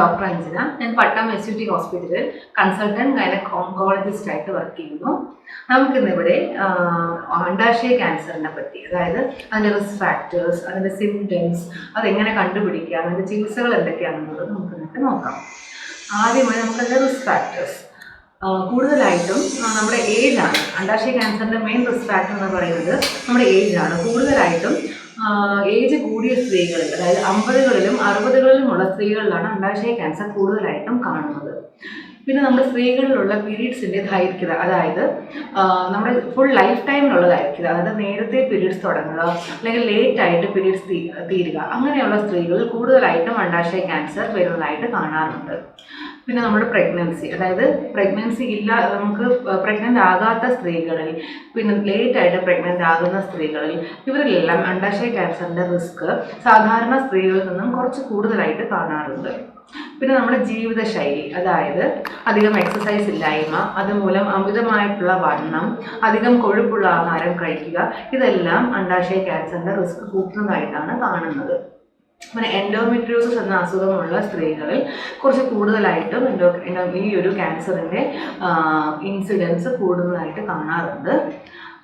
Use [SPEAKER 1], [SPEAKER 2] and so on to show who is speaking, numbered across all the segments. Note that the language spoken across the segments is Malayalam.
[SPEAKER 1] ഡോക്ടർ അഞ്ജന ഞാൻ പട്ടം എസ് യു ടി ഹോസ്പിറ്റലിൽ കൺസൾട്ടന്റ് ഗൈനക് ഓങ്കോളജിസ്റ്റ് ആയിട്ട് വർക്ക് ചെയ്യുന്നു. നമുക്കിന്നിവിടെ അണ്ടാശയ ക്യാൻസറിനെ പറ്റി അതായത് അതിന്റെ റിസ്ക് ഫാക്ടേഴ്സ് അതിന്റെ സിംറ്റംസ് അതെങ്ങനെ കണ്ടുപിടിക്കുക അതിന്റെ ചികിത്സകൾ എന്തൊക്കെയാണെന്നുള്ളത് നമുക്ക് ഇന്നത്തെ നോക്കാം. ആദ്യമായി നമുക്കതിന്റെ റിസ്ക് ഫാക്ടേഴ്സ് കൂടുതലായിട്ടും നമ്മുടെ ഏജാണ് അണ്ടാശയ ക്യാൻസറിന്റെ മെയിൻ റിസ്ക് ഫാക്ടർ എന്ന് പറയുന്നത് നമ്മുടെ ഏജാണ് കൂടുതലായിട്ടും ഏജ് കൂടിയ സ്ത്രീകളിൽ അതായത് അമ്പതുകളിലും അറുപതുകളിലുമുള്ള സ്ത്രീകളിലാണ് അണ്ടാശയ ക്യാൻസർ കൂടുതലായിട്ടും കാണുന്നത്. പിന്നെ നമ്മുടെ സ്ത്രീകളിലുള്ള പീരീഡ്സിന്റെ ദൈർഘ്യത അതായത് നമ്മുടെ ഫുൾ ലൈഫ് ടൈമിലുള്ള ദൈർഘ്യത അതായത് നേരത്തെ പീരീഡ്സ് തുടങ്ങുക അല്ലെങ്കിൽ ലേറ്റ് ആയിട്ട് പീരീഡ്സ് തീരുക അങ്ങനെയുള്ള സ്ത്രീകളിൽ കൂടുതലായിട്ടും അണ്ടാശയ ക്യാൻസർ വരുന്നതായിട്ട് കാണാറുണ്ട്. പിന്നെ നമ്മുടെ പ്രഗ്നൻസി അതായത് പ്രഗ്നൻസി ഇല്ല നമുക്ക് പ്രഗ്നന്റ് ആകാത്ത സ്ത്രീകളിൽ പിന്നെ ലേറ്റ് ആയിട്ട് പ്രഗ്നന്റ് ആകുന്ന സ്ത്രീകളിൽ ഇവരിലെല്ലാം അണ്ടാശയ ക്യാൻസറിന്റെ റിസ്ക് സാധാരണ സ്ത്രീകളിൽ നിന്നും കുറച്ച് കൂടുതലായിട്ട് കാണാറുണ്ട്. പിന്നെ നമ്മുടെ ജീവിതശൈലി അതായത് അധികം എക്സസൈസ് ഇല്ലായ്മ അതുമൂലം അമിതമായിട്ടുള്ള വണ്ണം അധികം കൊഴുപ്പുള്ള ആഹാരം കഴിക്കുക ഇതെല്ലാം അണ്ടാശയ ക്യാൻസറിന്റെ റിസ്ക് കൂട്ടുന്നതായിട്ടാണ് കാണുന്നത്. പിന്നെ എൻഡോമെട്രിയോസിസ് എന്ന അസുഖമുള്ള സ്ത്രീകളിൽ കുറച്ച് കൂടുതലായിട്ടും എൻഡോ ഈ ഒരു ക്യാൻസറിന്റെ ഇൻസിഡൻസ് കൂടുതലായിട്ട് കാണാറുണ്ട്.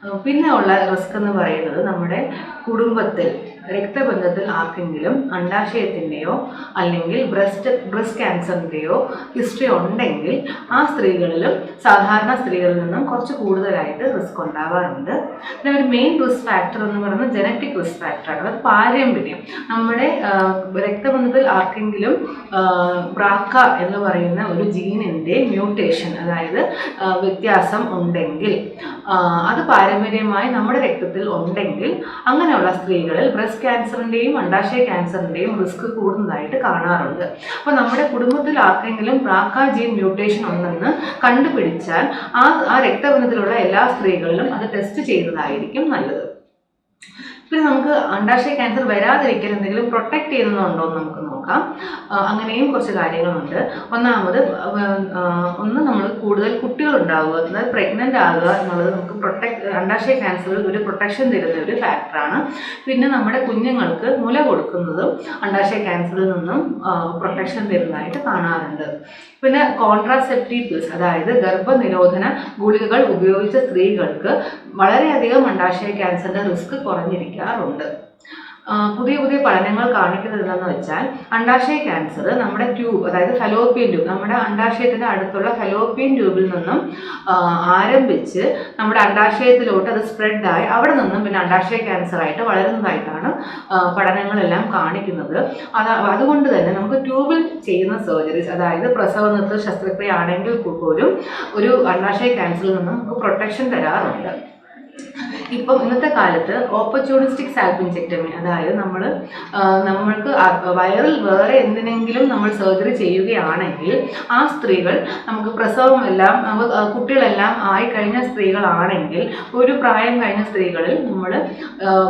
[SPEAKER 1] പിന്നെ ഉള്ള റിസ്ക് എന്ന് പറയുന്നത് നമ്മുടെ കുടുംബത്തിൽ രക്തബന്ധത്തിൽ ആർക്കെങ്കിലും അണ്ടാശയത്തിന്റെയോ അല്ലെങ്കിൽ ബ്രസ്റ്റ് ബ്രസ്റ്റ് ക്യാൻസറിന്റെയോ ഹിസ്റ്ററി ഉണ്ടെങ്കിൽ ആ സ്ത്രീകളിലും സാധാരണ സ്ത്രീകളിൽ നിന്നും കുറച്ച് കൂടുതലായിട്ട് റിസ്ക് ഉണ്ടാവാറുണ്ട്. പിന്നെ ഒരു മെയിൻ റിസ്ക് ഫാക്ടർ എന്ന് പറയുന്നത് ജനറ്റിക് റിസ്ക് ഫാക്ടറാണ് അത് പാരമ്പര്യം. നമ്മുടെ രക്തബന്ധത്തിൽ ആർക്കെങ്കിലും ബ്രാക്ക എന്ന് പറയുന്ന ഒരു ജീനിന്റെ മ്യൂട്ടേഷൻ അതായത് വ്യത്യാസം ഉണ്ടെങ്കിൽ അത് അത് പാരമ്പര്യമായി നമ്മുടെ രക്തത്തിൽ ഉണ്ടെങ്കിൽ അങ്ങനെയുള്ള സ്ത്രീകളിൽ ബ്രസ്റ്റ് ക്യാൻസറിന്റെയും അണ്ടാശയ ക്യാൻസറിന്റെയും റിസ്ക് കൂടുന്നതായിട്ട് കാണാറുണ്ട്. അപ്പോൾ നമ്മുടെ കുടുംബത്തിൽ ആർക്കെങ്കിലും പ്രാക്കാ ജീൻ മ്യൂട്ടേഷൻ ഉണ്ടെന്ന് കണ്ടുപിടിച്ചാൽ ആ ആ രക്തബന്ധത്തിലുള്ള എല്ലാ സ്ത്രീകളിലും അത് ടെസ്റ്റ് ചെയ്തതായിരിക്കും നല്ലത്. പിന്നെ നമുക്ക് അണ്ടാശയ ക്യാൻസർ വരാതിരിക്കാൻ എന്തെങ്കിലും പ്രൊട്ടക്ട് ചെയ്യുന്നുണ്ടോ എന്ന് നമുക്ക് നോക്കാം. അങ്ങനെയും കുറച്ച് കാര്യങ്ങളുണ്ട്. ഒന്നാമത് ഒന്ന് നമ്മൾ കൂടുതൽ കുട്ടികൾ ഉണ്ടാവുക അതായത് പ്രഗ്നന്റ് ആകുക എന്നുള്ളത് നമുക്ക് പ്രൊട്ടക്ട് അണ്ടാശയ ക്യാൻസറിൽ ഒരു പ്രൊട്ടക്ഷൻ തരുന്ന ഒരു ഫാക്ടറാണ് പിന്നെ നമ്മുടെ കുഞ്ഞുങ്ങൾക്ക് മുല കൊടുക്കുന്നതും അണ്ടാശയ ക്യാൻസറിൽ നിന്നും പ്രൊട്ടക്ഷൻ തരുന്നതായിട്ട് കാണാറുണ്ട്. പിന്നെ കോൺട്രാസെപ്റ്റീവ് പിൽസ് അതായത് ഗർഭനിരോധന ഗുളികകൾ ഉപയോഗിച്ച സ്ത്രീകൾക്ക് വളരെയധികം അണ്ടാശയ ക്യാൻസറിന്റെ റിസ്ക് കുറഞ്ഞിരിക്കാറുണ്ട്. പുതിയ പുതിയ പഠനങ്ങൾ കാണിക്കുന്നത് എന്താണെന്ന് വെച്ചാൽ അണ്ടാശയ ക്യാൻസർ നമ്മുടെ ട്യൂബ് അതായത് ഫലോപ്പിയൻ ട്യൂബ് നമ്മുടെ അണ്ടാശയത്തിന്റെ അടുത്തുള്ള ഫലോപ്പിയൻ ട്യൂബിൽ നിന്നും ആരംഭിച്ച് നമ്മുടെ അണ്ടാശയത്തിലോട്ട് അത് സ്പ്രെഡായി അവിടെ നിന്നും പിന്നെ അണ്ടാശയ ക്യാൻസർ ആയിട്ട് വളരുന്നതായിട്ടാണ് പഠനങ്ങളെല്ലാം കാണിക്കുന്നത്. അത് അതുകൊണ്ട് തന്നെ നമുക്ക് ട്യൂബിൽ ചെയ്യുന്ന സർജറീസ് അതായത് പ്രസവ നൃത്ത ശസ്ത്രക്രിയ ആണെങ്കിൽ പോലും ഒരു അണ്ടാശയ ക്യാൻസറിൽ നിന്നും നമുക്ക് പ്രൊട്ടക്ഷൻ തരാറുണ്ട്. ഇപ്പം ഇന്നത്തെ കാലത്ത് ഓപ്പർച്യൂണിസ്റ്റിക് സാൽപ്പിൻസെക്ടമി അതായത് നമ്മൾ നമ്മൾക്ക് വയറിൽ വേറെ എന്തിനെങ്കിലും നമ്മൾ സർജറി ചെയ്യുകയാണെങ്കിൽ ആ സ്ത്രീകൾ നമുക്ക് പ്രസവം എല്ലാം കുട്ടികളെല്ലാം ആയി കഴിഞ്ഞ സ്ത്രീകളാണെങ്കിൽ ഒരു പ്രായം കഴിഞ്ഞ സ്ത്രീകളിൽ നമ്മൾ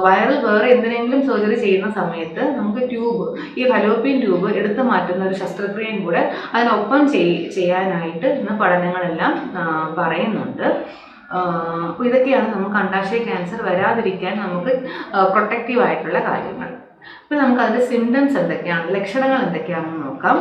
[SPEAKER 1] വയറിൽ വേറെ എന്തിനെങ്കിലും സർജറി ചെയ്യുന്ന സമയത്ത് നമുക്ക് ട്യൂബ് ഈ ഫലോപ്പിയൻ ട്യൂബ് എടുത്തു മാറ്റുന്ന ഒരു ശസ്ത്രക്രിയയും കൂടെ അതിനൊപ്പം ചെയ് ചെയ്യാനായിട്ട് ഇന്ന് പഠനങ്ങളെല്ലാം പറയുന്നുണ്ട്. അപ്പോൾ ഇതൊക്കെയാണ് നമുക്ക് അണ്ടാശയ ക്യാൻസർ വരാതിരിക്കാൻ നമുക്ക് പ്രൊട്ടക്റ്റീവ് ആയിട്ടുള്ള കാര്യങ്ങൾ. അപ്പോൾ നമുക്ക് അതിന്റെ സിംറ്റംസ് എന്തൊക്കെയാണ് ലക്ഷണങ്ങൾ എന്തൊക്കെയാണെന്ന് നോക്കാം.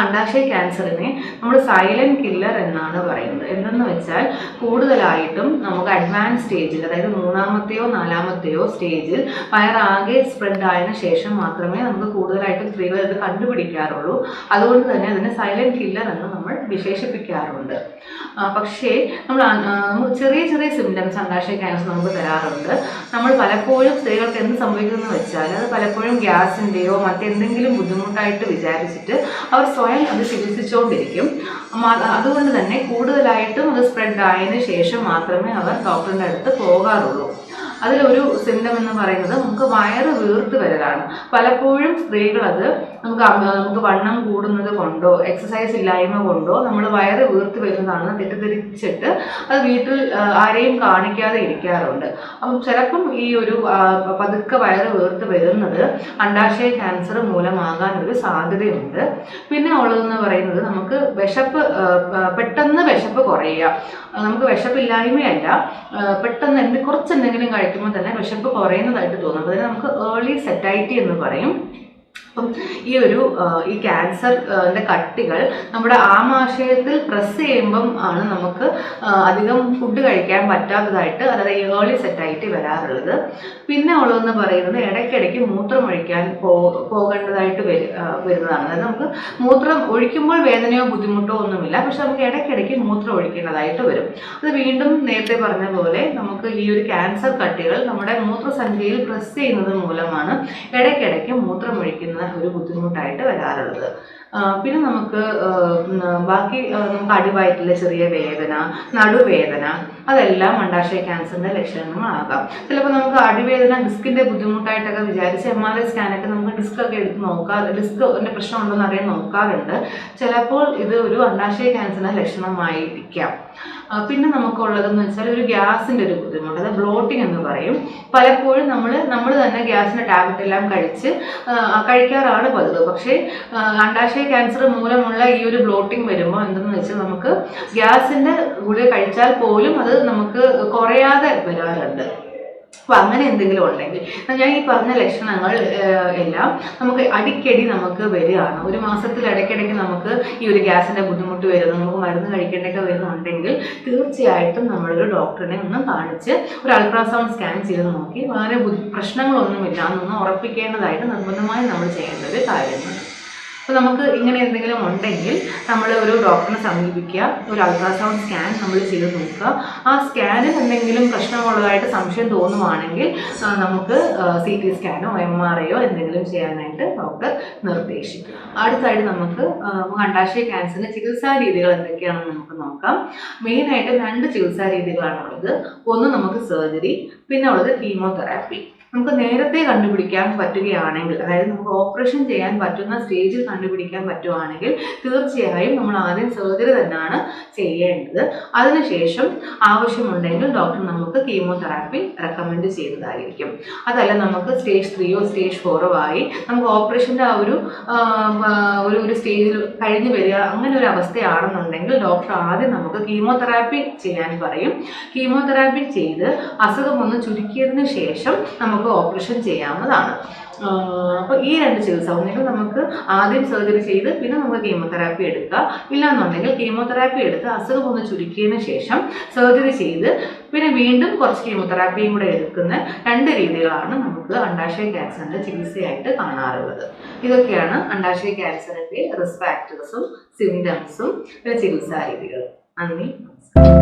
[SPEAKER 1] അണ്ടാശയ ക്യാൻസറിനെ നമ്മൾ സൈലന്റ് കില്ലർ എന്നാണ് പറയുന്നത്. എന്തെന്ന് വെച്ചാൽ കൂടുതലായിട്ടും നമുക്ക് അഡ്വാൻസ് സ്റ്റേജിൽ അതായത് മൂന്നാമത്തെയോ നാലാമത്തെയോ സ്റ്റേജിൽ വയറാകെ സ്പ്രെഡ് ആയതിനു ശേഷം മാത്രമേ നമുക്ക് കൂടുതലായിട്ടും സ്ത്രീകൾ ഇത് കണ്ടുപിടിക്കാറുള്ളൂ. അതുകൊണ്ട് തന്നെ അതിനെ സൈലന്റ് കില്ലർ എന്ന് നമ്മൾ വിശേഷിപ്പിക്കാറുണ്ട്. പക്ഷേ നമ്മൾ ചെറിയ ചെറിയ സിംറ്റംസ് അണ്ടാശയ ക്യാൻസർ നമുക്ക് തരാറുണ്ട്. നമ്മൾ പലപ്പോഴും സ്ത്രീകൾക്ക് എന്ത് സംഭവിക്കുമെന്ന് വെച്ചാൽ അത് പലപ്പോഴും ഗ്യാസിന്റെയോ മറ്റെന്തെങ്കിലും ബുദ്ധിമുട്ടായിട്ട് വിചാരിച്ചിട്ട് അവർ സ്വയം അത് ചികിത്സിച്ചുകൊണ്ടിരിക്കും. അതുകൊണ്ട് തന്നെ കൂടുതലായിട്ടും അത് സ്പ്രെഡ് ആയതിനു ശേഷം മാത്രമേ അവർ ഡോക്ടറിന്റെ അടുത്ത് പോകാറുള്ളൂ. അതിലൊരു സിംറ്റം എന്ന് പറയുന്നത് നമുക്ക് വയറ് വീർത്ത് വരലാണ്. പലപ്പോഴും സ്ത്രീകൾ അത് നമുക്ക് നമുക്ക് വണ്ണം കൂടുന്നത് കൊണ്ടോ എക്സസൈസ് ഇല്ലായ്മ കൊണ്ടോ നമ്മൾ വയറ് വീർത്ത് വരുന്നതാണെന്ന് തെറ്റിദ്ധരിച്ചിട്ട് അത് വീട്ടിൽ ആരെയും കാണിക്കാതെ ഇരിക്കാറുണ്ട്. അപ്പം ചിലപ്പം ഈ ഒരു പതുക്കെ വയറ് വീർത്ത് വരുന്നത് അണ്ടാശയ ക്യാൻസർ മൂലമാകാൻ ഒരു സാധ്യതയുണ്ട്. പിന്നെ ഉള്ളതെന്ന് പറയുന്നത് നമുക്ക് വിശപ്പ് പെട്ടെന്ന് വിശപ്പ് കുറയുക. നമുക്ക് വിശപ്പില്ലായ്മയല്ല പെട്ടെന്ന് എന്ത് കുറച്ച് എന്തെങ്കിലും കഴിക്കുമ്പോൾ തന്നെ വിശപ്പ് കുറയുന്നതായിട്ട് തോന്നും. അതിന് നമുക്ക് ഏർലി സെറ്റൈറ്റി എന്ന് പറയും. ഈ ഒരു ഈ ക്യാൻസർ കട്ടികൾ നമ്മുടെ ആമാശയത്തിൽ പ്രസ് ചെയ്യുമ്പം ആണ് നമുക്ക് അധികം ഫുഡ് കഴിക്കാൻ പറ്റാത്തതായിട്ട് അതായത് ഏർലി സെറ്റായിട്ട് വരാറുള്ളത്. പിന്നെ ഉള്ളതെന്ന് പറയുന്നത് ഇടയ്ക്കിടയ്ക്ക് മൂത്രം ഒഴിക്കാൻ പോകേണ്ടതായിട്ട് വരുന്നതാണ്. അതായത് നമുക്ക് മൂത്രം ഒഴിക്കുമ്പോൾ വേദനയോ ബുദ്ധിമുട്ടോ ഒന്നുമില്ല പക്ഷെ നമുക്ക് ഇടയ്ക്കിടയ്ക്ക് മൂത്രം ഒഴിക്കേണ്ടതായിട്ട് വരും. അത് വീണ്ടും നേരത്തെ പറഞ്ഞ പോലെ നമുക്ക് ഈ ഒരു ക്യാൻസർ കട്ടികൾ നമ്മുടെ മൂത്രസഞ്ചിയിൽ പ്രസ് ചെയ്യുന്നത് മൂലമാണ് ഇടയ്ക്കിടയ്ക്ക് മൂത്രം ഒഴിക്കുന്ന ഒരു ബുദ്ധിമുട്ടായിട്ട് വരാറുള്ളത്. പിന്നെ നമുക്ക് ബാക്കി നമുക്ക് അടിവയറ്റിലെ ചെറിയ വേദന നടുവേദന അതെല്ലാം അണ്ടാശയ ക്യാൻസറിന്റെ ലക്ഷണങ്ങളാകാം. ചിലപ്പോൾ നമുക്ക് അടിവേദന ഡിസ്കിന്റെ ബുദ്ധിമുട്ടായിട്ടൊക്കെ വിചാരിച്ച് എം ആർ ഐ സ്കാനൊക്കെ നമുക്ക് ഡിസ്ക് ഒക്കെ എടുത്ത് നോക്കാറ് ഡിസ്കിന്റെ പ്രശ്നമുണ്ടോ എന്ന് അറിയാൻ നോക്കാറുണ്ട്. ചിലപ്പോൾ ഇത് ഒരു അണ്ടാശയ ക്യാൻസറിന്റെ ലക്ഷണമായിരിക്കാം. പിന്നെ നമുക്കുള്ളതെന്ന് വെച്ചാൽ ഒരു ഗ്യാസിന്റെ ഒരു ബുദ്ധിമുട്ട് അത് ബ്ലോട്ടിംഗ് എന്ന് പറയും. പലപ്പോഴും നമ്മൾ നമ്മൾ തന്നെ ഗ്യാസിന്റെ ടാബ്ലറ്റ് എല്ലാം കഴിച്ച് കഴിക്കാറാണ് പതിവ്. പക്ഷേ അണ്ടാശയ ക്യാൻസർ മൂലമുള്ള ഈ ഒരു ബ്ലോട്ടിംഗ് വരുമ്പോൾ എന്തെന്ന് വെച്ചാൽ നമുക്ക് ഗ്യാസിന്റെ ഗുളിക കഴിച്ചാൽ പോലും അത് നമുക്ക് കുറയാതെ വരാറുണ്ട്. അപ്പൊ അങ്ങനെ എന്തെങ്കിലും ഉണ്ടെങ്കിൽ ഞാൻ ഈ പറഞ്ഞ ലക്ഷണങ്ങൾ എല്ലാം നമുക്ക് അടിക്കടി നമുക്ക് വരികയാണ്. ഒരു മാസത്തിൽ ഇടയ്ക്കിടയ്ക്ക് നമുക്ക് ഈ ഒരു ഗ്യാസിന്റെ ബുദ്ധിമുട്ട് വരുന്നു നമുക്ക് മരുന്ന് കഴിക്കേണ്ടൊക്കെ വരുന്നുണ്ടെങ്കിൽ തീർച്ചയായിട്ടും നമ്മളൊരു ഡോക്ടറിനെ ഒന്ന് കാണിച്ച് ഒരു അൾട്രാസൗണ്ട് സ്കാൻ ചെയ്ത് നോക്കി. വളരെ പ്രശ്നങ്ങളൊന്നുമില്ല എന്നൊന്ന് ഉറപ്പിക്കേണ്ടതായിട്ട് നിർബന്ധമായും നമ്മൾ ചെയ്യേണ്ട ഒരു കാര്യമാണ്. അപ്പോൾ നമുക്ക് ഇങ്ങനെ എന്തെങ്കിലും ഉണ്ടെങ്കിൽ നമ്മൾ ഒരു ഡോക്ടറിനെ സമീപിക്കുക ഒരു അൾട്രാസൗണ്ട് സ്കാൻ നമ്മൾ ചെയ്ത് നോക്കുക. ആ സ്കാനിൽ എന്തെങ്കിലും പ്രശ്നമുള്ളതായിട്ട് സംശയം തോന്നുവാണെങ്കിൽ നമുക്ക് സി ടി സ്കാനോ എം ആർ ഐയോ എന്തെങ്കിലും ചെയ്യാനായിട്ട് ഡോക്ടർ നിർദ്ദേശിക്കും. അടുത്തായിട്ട് നമുക്ക് കണ്ടാശയ ക്യാൻസറിന് ചികിത്സാ രീതികൾ എന്തൊക്കെയാണെന്ന് നമുക്ക് നോക്കാം. മെയിനായിട്ട് രണ്ട് ചികിത്സാ രീതികളാണുള്ളത് ഒന്ന് നമുക്ക് സർജറി പിന്നെ ഉള്ളത് കീമോതെറാപ്പി നമുക്ക് നേരത്തെ കണ്ടുപിടിക്കാൻ പറ്റുകയാണെങ്കിൽ അതായത് നമുക്ക് ഓപ്പറേഷൻ ചെയ്യാൻ പറ്റുന്ന സ്റ്റേജിൽ കണ്ടുപിടിക്കാൻ പറ്റുവാണെങ്കിൽ തീർച്ചയായും നമ്മൾ ആദ്യം സർജറി തന്നെയാണ് ചെയ്യേണ്ടത്. അതിനുശേഷം ആവശ്യമുണ്ടെങ്കിൽ ഡോക്ടർ നമുക്ക് കീമോതെറാപ്പി റെക്കമെൻഡ് ചെയ്തതായിരിക്കും. അതല്ല നമുക്ക് സ്റ്റേജ് ത്രീയോ സ്റ്റേജ് ഫോറോ ആയി നമുക്ക് ഓപ്പറേഷന്റെ ആ ഒരു ഒരു ഒരു സ്റ്റേജിൽ കഴിഞ്ഞു വരിക അങ്ങനെ ഒരു അവസ്ഥയാണെന്നുണ്ടെങ്കിൽ ഡോക്ടർ ആദ്യം നമുക്ക് കീമോതെറാപ്പി ചെയ്യാൻ പറയും. കീമോതെറാപ്പി ചെയ്ത് അസുഖം ഒന്ന് ചുരുക്കിയതിന് ശേഷം നമുക്ക് ഓപ്പറേഷൻ ചെയ്യാവുന്നതാണ്. അപ്പോൾ ഈ രണ്ട് ചികിത്സ ഒന്നുകിൽ നമുക്ക് ആദ്യം സർജറി ചെയ്ത് പിന്നെ നമുക്ക് കീമോതെറാപ്പി എടുക്കുക. ഇല്ലാന്നുണ്ടെങ്കിൽ കീമോതെറാപ്പി എടുത്ത് അസുഖം ഒന്ന് ചുരുക്കിയതിന് ശേഷം സർജറി ചെയ്ത് പിന്നെ വീണ്ടും കുറച്ച് കീമോതെറാപ്പിയും കൂടെ എടുക്കുന്ന രണ്ട് രീതികളാണ് നമുക്ക് അണ്ടാശയ ക്യാൻസറിന്റെ ചികിത്സയായിട്ട് കാണാറുള്ളത്. ഇതൊക്കെയാണ് അണ്ടാശയ ക്യാൻസറിന്റെ റിസ്ക് ഫാക്ടേഴ്സും സിംറ്റംസും പിന്നെ ചികിത്സാ രീതികളും. നന്ദി നമസ്കാരം.